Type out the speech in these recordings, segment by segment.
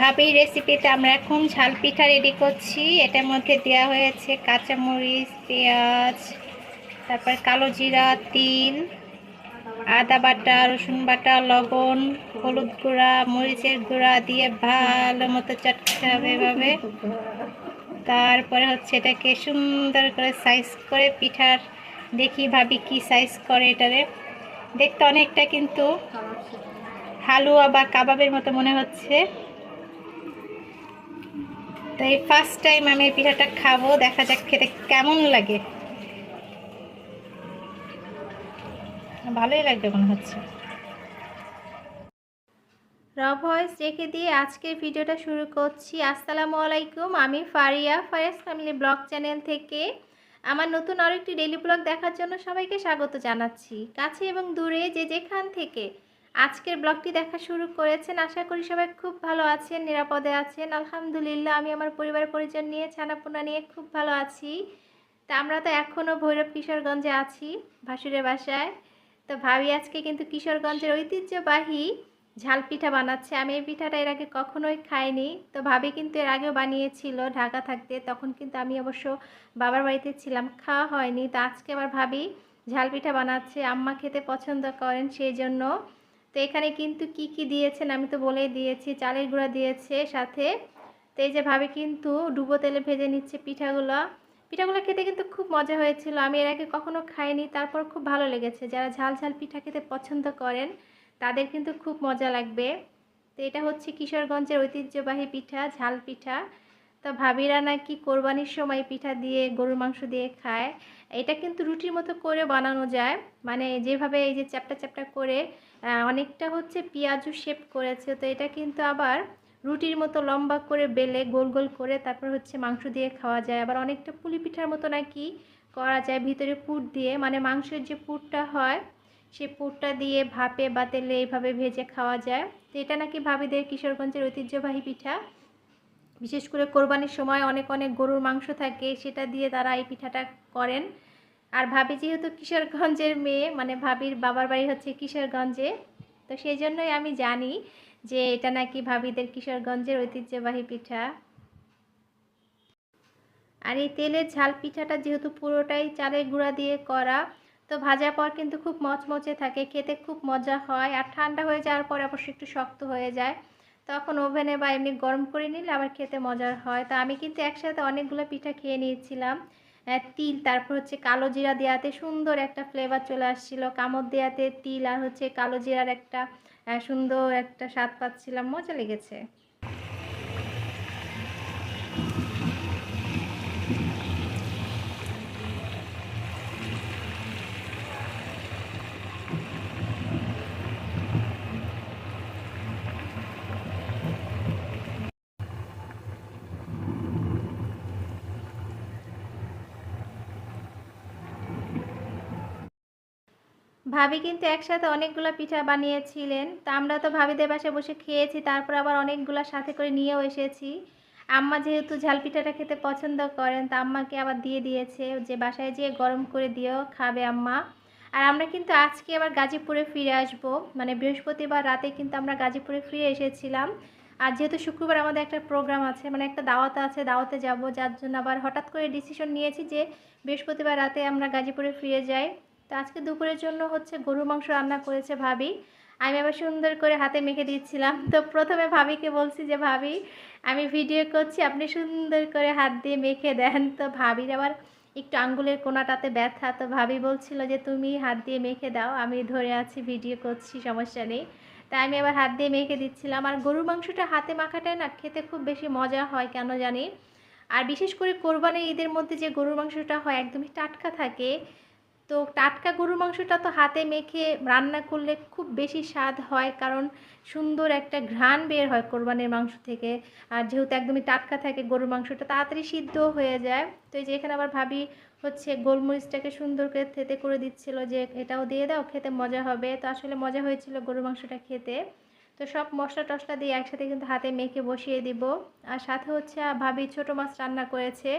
ভাবি রেসিপিতে আমরা এখন ঝাল পিঠা রেডি করছি। এটার মধ্যে দেওয়া হয়েছে কাঁচামরিচ, পেঁয়াজ, তারপর কালো জিরা, তিল, আদা বাটা, রসুন বাটা, লবণ, হলুদ গুঁড়া, মরিচের গুঁড়া দিয়ে ভালো মতো চটকাতে হবে এভাবে। তারপরে হচ্ছে এটাকে সুন্দর করে সাইজ করে পিঠার, দেখি ভাবি কি সাইজ করে এটারে। দেখতে অনেকটা কিন্তু হালুয়া বা কাবাবের মতো মনে হচ্ছে। তো এই ফার্স্ট টাইম আমি এই পিঠাটা খাব, দেখা যাক খেতে কেমন লাগে। ভালোই লাগবে মনে হচ্ছে। র ভয়েস রেখে দিয়ে আজকের ভিডিওটা শুরু করছি। আসসালামু আলাইকুম, আমি Faria Fayas family vlog channel থেকে। আমার নতুন আরেকটি ডেলি ব্লগ দেখার জন্য সবাইকে স্বাগত জানাচ্ছি। কাছে এবং দূরে, যে যেখান থেকে আজকের ব্লগটি দেখা শুরু করেছেন। আশা করি সবাই খুব ভালো আছেন, নিরাপদে আছেন। আলহামদুলিল্লাহ, আমি আমার পরিবার পরিজন নিয়ে, ছানাপোনা নিয়ে খুব ভালো আছি। তা আমরা তো এখনও ভৈরব কিশোরগঞ্জে আছি, ভাসুরের বাসায়। তো ভাবি আজকে কিন্তু কিশোরগঞ্জের ঐতিহ্যবাহী ঝাল পিঠা বানাচ্ছে। আমি এই পিঠাটা এর আগে কখনোই খাইনি। তো ভাবি কিন্তু এর আগেও বানিয়েছিল ঢাকা থাকতে। তখন কিন্তু আমি অবশ্য বাবার বাড়িতে ছিলাম, খাওয়া হয়নি। তো আজকে আবার ভাবি ঝাল পিঠা বানাচ্ছে। আম্মা খেতে পছন্দ করেন সেই জন্য। তো এখানে কিন্তু কি কি দিয়েছেন আমি তো বলেই দিয়েছি, চালের গুঁড়া দিয়েছে সাথে। তো এই যে ভাবি কিন্তু ডুবো তেলে ভেজে নিচ্ছে পিঠাগুলো। পিঠাগুলো খেতে কিন্তু খুব মজা হয়েছিল, আমি এর আগে কখনো খাইনি, তারপর খুব ভালো লেগেছে। যারা ঝাল ঝাল পিঠা খেতে পছন্দ করেন, তাদের কিন্তু খুব মজা লাগবে। তো এটা হচ্ছে কিশোরগঞ্জের ঐতিহ্যবাহী পিঠা, ঝাল পিঠা। তো ভাবিরা নাকি কোরবানির সময় পিঠা দিয়ে গরুর মাংস দিয়ে খায়। এটা কিন্তু রুটির মতো করে বানানো যায় মানে যেভাবে এই যে চ্যাপটা চ্যাপটা করে অনেকটা হচ্ছে পেঁয়াজু শেপ করেছে। তো এটা কিন্তু আবার রুটির মতো লম্বা করে বেলে গোল গোল করে তারপর হচ্ছে মাংস দিয়ে খাওয়া যায়। আবার অনেকটা পুলি পিঠার মতো নাকি করা যায় ভিতরে পুর দিয়ে। মানে মাংসের যে পুরটা হয় সেই পুরটা দিয়ে ভাপে বা তেলে এইভাবে ভেজে খাওয়া যায়। তো এটা নাকি ভাবিদের কিশোরগঞ্জের ঐতিহ্যবাহী পিঠা। বিশেষ করে কোরবানির সময় অনেক অনেক গরুর মাংস থাকে, সেটা দিয়ে তারা এই পিঠাটা করেন। আর ভাবি যেহেতু কিশোরগঞ্জের মেয়ে মানে ভাবির বাবার বাড়ি হচ্ছে কিশোরগঞ্জে, তো সেই জন্যই আমি জানি যে এটা নাকি ভাবিদের কিশোরগঞ্জের ঐতিহ্যবাহী পিঠা। আর এই তেলের ঝাল পিঠাটা যেহেতু পুরোটাই চালের গুঁড়া দিয়ে করা, তো ভাজার পর কিন্তু খুব মচমচে থাকে, খেতে খুব মজা হয়, আর ঠান্ডা হয়ে যাওয়ার পর অবশ্যই একটু শক্ত হয়ে যায়। তখন ওভেনে বা এমনি গরম করে নিলে আবার খেতে মজার হয়। তো আমি কিন্তু একসাথে অনেকগুলো পিঠা খেয়ে নিয়েছিলাম। তিল, তারপর হচ্ছে কালো জিরা দেওয়াতে সুন্দর একটা ফ্লেভার চলে আসছিল। কামড় দেওয়াতে তিল আর হচ্ছে কালো জিরার একটা সুন্দর একটা স্বাদ পাচ্ছিলাম। মজা লেগেছে। ভাবি কিন্তু একসাথে অনেকগুলো পিঠা বানিয়েছিলেন। তা আমরা তো ভাবিদের বাসায় বসে খেয়েছি, তারপর আবার অনেকগুলো সাথে করে নিয়েও এসেছি। আম্মা যেহেতু ঝাল পিঠাটা খেতে পছন্দ করেন, তা আম্মাকে আবার দিয়ে দিয়েছে, যে বাসায় যেয়ে গরম করে দিয়েও খাবে আম্মা। আর আমরা কিন্তু আজকে আবার গাজীপুরে ফিরে আসব মানে বৃহস্পতিবার রাতে কিন্তু আমরা গাজীপুরে ফিরে এসেছিলাম। আর যেহেতু শুক্রবার আমাদের একটা প্রোগ্রাম আছে মানে একটা দাওয়াত আছে, দাওয়াতে যাব, যার জন্য আবার হঠাৎ করে ডিসিশন নিয়েছি যে বৃহস্পতিবার রাতে আমরা গাজীপুরে ফিরে যাই। তো আজকে দুপুরের জন্য হচ্ছে গরুর মাংস রান্না করেছে ভাবি। আমি আবার সুন্দর করে হাতে মেখে দিচ্ছিলাম। তো প্রথমে ভাবিকে বলছি যে, ভাবি, আমি ভিডিও করছি, আপনি সুন্দর করে হাত দিয়ে মেখে দেন। তো ভাবির আবার একটু আঙ্গুলের কোনাটাতে ব্যথা। তো ভাবি বলছিল যে, তুমি হাত দিয়ে মেখে দাও, আমি ধরে আছি, ভিডিও করছি, সমস্যা নেই। তাই আমি আবার হাত দিয়ে মেখে দিচ্ছিলাম। আর গরুর মাংসটা হাতে মাখাটাই না খেতে খুব বেশি মজা হয়, কেন জানি? আর বিশেষ করে কোরবানির ঈদের মধ্যে যে গরুর মাংসটা হয়, একদমই টাটকা থাকে। তো টাটকা গরুর মাংসটা তো হাতে মেখে রান্না করলে খুব বেশি স্বাদ হয়, কারণ সুন্দর একটা ঘ্রাণ বের হয় কোরবানির মাংস থেকে। আর যেহেতু একদমই টাটকা থাকে গরুর মাংসটা, তাড়াতাড়ি সিদ্ধ হয়ে যায়। তো এই যে এখানে আবার ভাবি হচ্ছে গোলমরিচটাকে সুন্দর করে থেতে করে দিচ্ছিল যে এটাও দিয়ে দাও, খেতে মজা হবে। তো আসলে মজা হয়েছিল গরুর মাংসটা খেতে। তো সব মশলা টশলা দিয়ে একসাথে কিন্তু হাতে মেখে বসিয়ে দিব। আর সাথে হচ্ছে ভাবি ছোটো মাছ রান্না করেছে।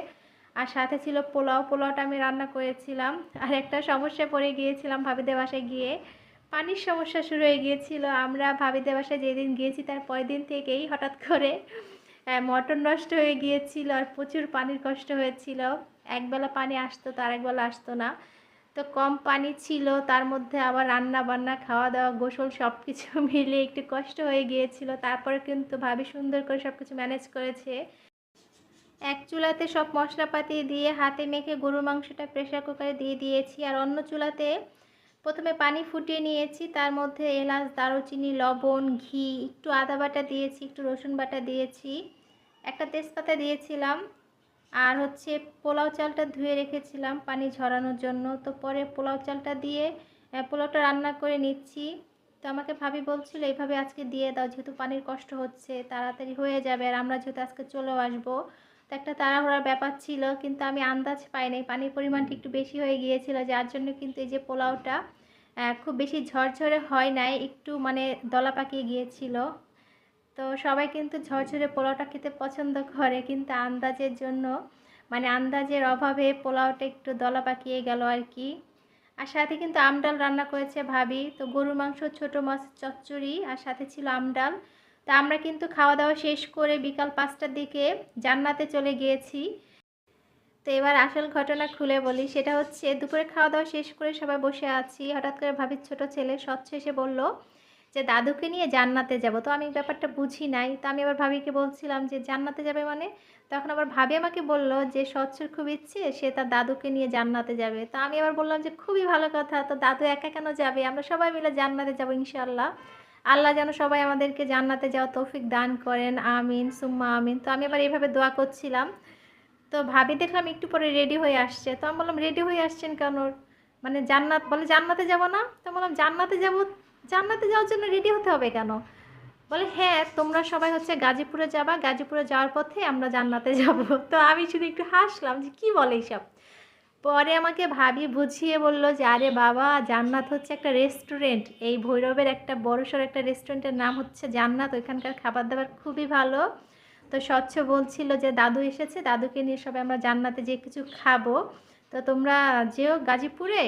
আর সাথে ছিল পোলাও, পোলাওটা আমি রান্না করেছিলাম। আর একটা সমস্যা পড়ে গিয়েছিলাম ভাবিদের বাসায় গিয়ে। পানির সমস্যা শুরু হয়ে গিয়েছিল। আমরা ভাবিদের বাসায় যেদিন গিয়েছি তার পরের দিন থেকেই হঠাৎ করে মটন নষ্ট হয়ে গিয়েছিল আর প্রচুর পানির কষ্ট হয়েছিল। একবেলা পানি আসতো তো আরেকবেলা আসতো না। তো কম পানি ছিল, তার মধ্যে আবার রান্না বান্না, খাওয়া দাওয়া, গোসল সব কিছু মিলে একটু কষ্ট হয়ে গিয়েছিল। তারপরে কিন্তু ভাবি সুন্দর করে সব কিছু ম্যানেজ করেছে। এক চুলাতে সব মশলাপাতি দিয়ে হাতে মেখে গরুর মাংসটা প্রেশার কুকারে দিয়ে দিয়েছি। আর অন্য চুলাতে প্রথমে পানি ফুটিয়ে নিয়েছি। তার মধ্যে এলাচ, দারুচিনি, লবণ, ঘি, একটু আদা বাটা দিয়েছি, একটু রসুন বাটা দিয়েছি, একটা তেজপাতা দিয়েছিলাম। আর হচ্ছে পোলাও চালটা ধুয়ে রেখেছিলাম পানি ঝরানোর জন্য। তো পরে পোলাও চালটা দিয়ে পোলাওটা রান্না করে নিচ্ছি। তো আমাকে ভাবি বলছিল, এইভাবে আজকে দিয়ে দাও, যেহেতু পানির কষ্ট হচ্ছে, তাড়াতাড়ি হয়ে যাবে। আর আমরা যেহেতু আজকে চলেও আসব তো একটা তাড়াহুড়ার ব্যাপার ছিল কিন্তু আমি আন্দাজ পাইনি। পানির পরিমাণটা একটু বেশি হয়ে গিয়েছিল যার জন্য কিন্তু এই যে পোলাওটা খুব বেশি ঝরঝরে হয় নাই একটু মানে দলা পাকিয়ে গিয়েছিল। তো সবাই কিন্তু ঝরঝরে পোলাওটা খেতে পছন্দ করে কিন্তু আন্দাজের জন্য মানে আন্দাজের অভাবে পোলাওটা একটু দলা পাকিয়ে গেল আর কি। আর সাথে কিন্তু আমডাল রান্না করেছে ভাবি। তো গরুর মাংস ছোটো মাছ চচ্চড়ি আর সাথে ছিল আমডাল। তা আমরা কিন্তু খাওয়া দাওয়া শেষ করে বিকাল পাঁচটার দিকে জান্নাতে চলে গিয়েছি। তো এবার আসল ঘটনা খুলে বলি, সেটা হচ্ছে দুপুরে খাওয়া দাওয়া শেষ করে সবাই বসে আছি। হঠাৎ করে ভাবির ছোট ছেলে স্বচ্ছ এসে বলল যে, দাদুকে নিয়ে জান্নাতে যাব। তো আমি ব্যাপারটা বুঝি নাই। তো আমি আবার ভাবিকে বলছিলাম যে, জান্নাতে যাবে মানে? তখন আবার ভাবি আমাকে বলল যে, স্বচ্ছর খুব ইচ্ছে, সে তার দাদুকে নিয়ে জান্নাতে যাবে। তো আমি আবার বললাম যে, খুবই ভালো কথা। তো দাদু একা কেন যাবে? আমরা সবাই মিলে জান্নাতে যাব ইনশাল্লাহ আল্লাহ যেন সবাই আমাদেরকে জান্নাতে যাওয়া তৌফিক দান করেন, আমিন, সুম্মা, আমিন। তো আমি আবার এইভাবে দোয়া করছিলাম। তো ভাবি দেখলাম একটু পরে রেডি হয়ে আসছে। তো আমি বললাম, রেডি হয়ে আসছেন কেন? মানে জান্নাত, বলে, জান্নাতে যাব না? তো বললাম, জান্নাতে যাব, জান্নাতে যাওয়ার জন্য রেডি হতে হবে কেন? বলে হ্যাঁ তোমরা সবাই হচ্ছে গাজীপুরে যাবা। গাজীপুরে যাওয়ার পথে আমরা জান্নাতে যাব। তো আমি শুধু একটু হাসলাম যে, কী বলে এইসব? পরে আমাকে ভাবি বুঝিয়ে বলল যে, আরে বাবা, জান্নাত হচ্ছে একটা রেস্টুরেন্ট এই ভৈরবের একটা বড়সড় একটা রেস্টুরেন্টের নাম হচ্ছে জান্নাত। ওইখানকার খাবার দাবার খুবই ভালো। তো স্বচ্ছ বলছিল যে, দাদু এসেছে, দাদুকে নিয়ে সবাই আমরা জান্নাতে যে কিছু খাব। তো তোমরা যেও গাজীপুরে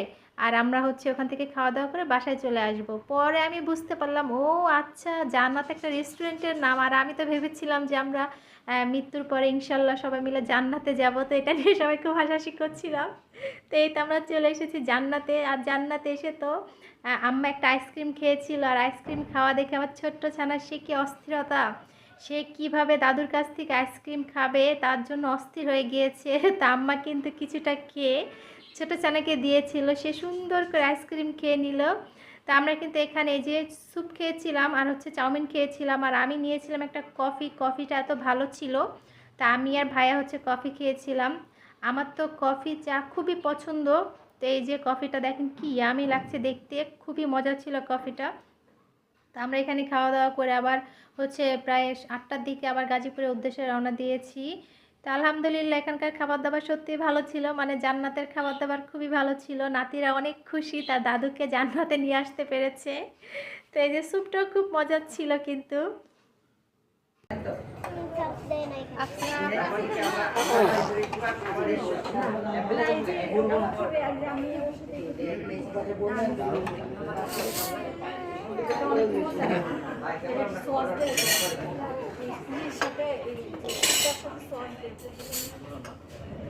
আর আমরা হচ্ছে ওখান থেকে খাওয়া দাওয়া করে বাসায় চলে আসব। পরে আমি বুঝতে পারলাম, ও আচ্ছা জান্নাত একটা রেস্টুরেন্টের নাম। আর আমি তো ভেবেছিলাম যে, আমরা মৃত্যুর পরে ইনশাল্লাহ সবাই মিলে জান্নাতে যাব। তো এটা নিয়ে সবাই খুব হাসাহাসি করছিলাম। তো এই তো আমরা চলে এসেছি জান্নাতে। আর জান্নাতে এসে তো আম্মা একটা আইসক্রিম খেয়েছিল। আর আইসক্রিম খাওয়া দেখে আমার ছোট্ট ছানা, সে কি অস্থিরতা? সে কীভাবে দাদুর কাছ থেকে আইসক্রিম খাবে? তার জন্য অস্থির হয়ে গিয়েছে। তা আম্মা কিন্তু কিছুটা খেয়ে ছোটো চানাকে দিয়েছিল। সে সুন্দর করে আইসক্রিম খেয়ে নিল। তা আমরা কিন্তু এখানে যে স্যুপ খেয়েছিলাম আর হচ্ছে চাউমিন খেয়েছিলাম আর আমি নিয়েছিলাম একটা কফি, কফিটা এত ভালো ছিল। তা আমি আর ভাইয়া হচ্ছে কফি খেয়েছিলাম। আমার তো কফি চা খুবই পছন্দ। তো এই যে কফিটা দেখেন কি আমি লাগছে দেখতে, খুবই মজা ছিল কফিটা। তো আমরা এখানে খাওয়া দাওয়া করে আবার হচ্ছে প্রায় আটটার দিকে আবার গাজীপুরের উদ্দেশ্যে রওনা দিয়েছি। তো আলহামদুলিল্লাহ, এখানকার খাবার দাবার সত্যিই ভালো ছিল। মানে জান্নাতের খাবার দাবার খুবই ভালো ছিল। নাতিরা অনেক খুশি, তার দাদুকে জান্নাতে নিয়ে আসতে পেরেছে। তো এই যে স্যুপটাও খুব মজার ছিল কিন্তু। বলো どうも。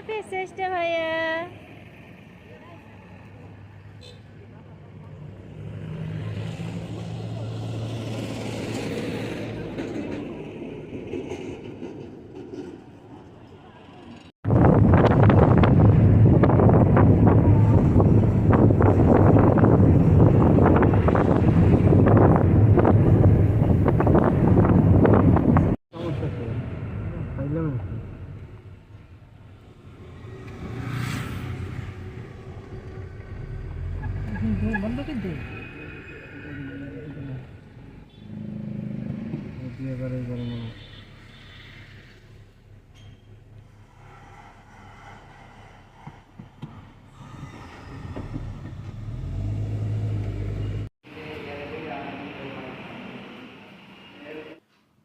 হাফেজ চেষ্টা ভাইয়া এবারে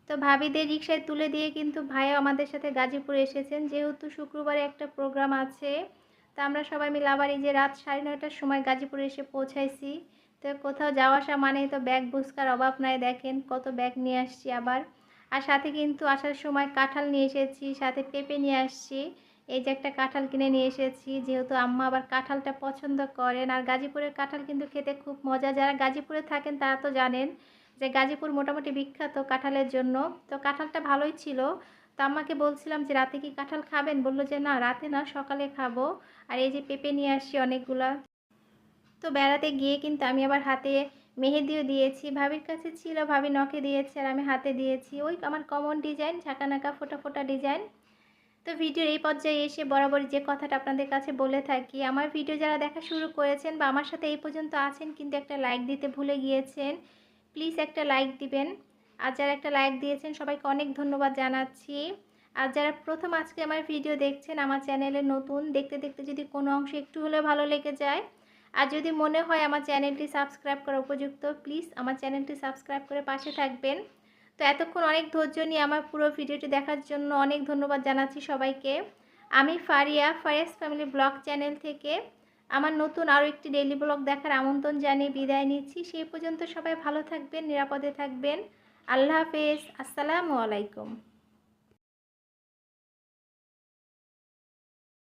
তো ভাবিদের রিক্সায় তুলে দিয়ে কিন্তু ভাইয়া আমাদের সাথে গাজীপুরে এসেছেন। যেহেতু শুক্রবারে একটা প্রোগ্রাম আছে, তো আমরা সবাই মিলে আবার এই যে রাত সাড়ে নয়টার সময় গাজীপুরে এসে পৌঁছাইছি। তো কোথাও যাওয়া আসা মানেই তো ব্যাগ বুসকার অভাব নাই, দেখেন কত ব্যাগ নিয়ে আসছি আবার। আর সাথে কিন্তু আসার সময় কাঁঠাল নিয়ে এসেছি, সাথে পেঁপে নিয়ে আসছি। এই যে একটা কাঁঠাল কিনে নিয়ে এসেছি, যেহেতু আম্মা আবার কাঁঠালটা পছন্দ করেন। আর গাজীপুরের কাঁঠাল কিন্তু খেতে খুব মজা, যারা গাজীপুরে থাকেন তারা তো জানেন যে গাজীপুর মোটামুটি বিখ্যাত কাঁঠালের জন্য। তো কাঁঠালটা ভালোই ছিল। তো আম্মাকে বলছিলাম যে, রাতে কি কাঁঠাল খাবেন? বলল যে, না, রাতে না, সকালে খাব। আর এই যে পেঁপে নিয়ে আসছি অনেকগুলা। তো বেড়াতে গিয়ে কিন্তু আমি আবার হাতে মেহেদিও দিয়েছি, ভাবির কাছে ছিল, ভাবি নখে দিয়েছে আর আমি হাতে দিয়েছি। ওই আমার কমন ডিজাইন ঝাঁকানাকা ফোটা ফোটা ডিজাইন তো ভিডিওর এই পর্যায়ে এসে বরাবর যে কথাটা আপনাদের কাছে বলে থাকি, আমার ভিডিও যারা দেখা শুরু করেছেন বা আমার সাথে এই পর্যন্ত আছেন কিন্তু একটা লাইক দিতে ভুলে গিয়েছেন প্লিজ একটা লাইক দিবেন। আর যারা একটা লাইক দিয়েছেন, সবাইকে অনেক ধন্যবাদ জানাচ্ছি। আর যারা প্রথম আজকে আমার ভিডিও দেখছেন, আমার চ্যানেলে নতুন, দেখতে দেখতে যদি কোনো অংশ একটু হলেও ভালো লেগে যায় আর যদি মনে হয় আমার চ্যানেলটি সাবস্ক্রাইব করা উপযুক্ত, প্লিজ আমার চ্যানেলটি সাবস্ক্রাইব করে পাশে থাকবেন। তো এতক্ষণ অনেক ধৈর্য নিয়ে আমার পুরো ভিডিওটি দেখার জন্য অনেক ধন্যবাদ জানাচ্ছি সবাইকে। আমি Faria Fayas family vlog channel থেকে আমার নতুন আরও একটি ডেইলি ব্লগ দেখার আমন্ত্রণ জানিয়ে বিদায় নিচ্ছি। সেই পর্যন্ত সবাই ভালো থাকবেন, নিরাপদে থাকবেন। আল্লাহ হাফেজ, আসসালামু আলাইকুম।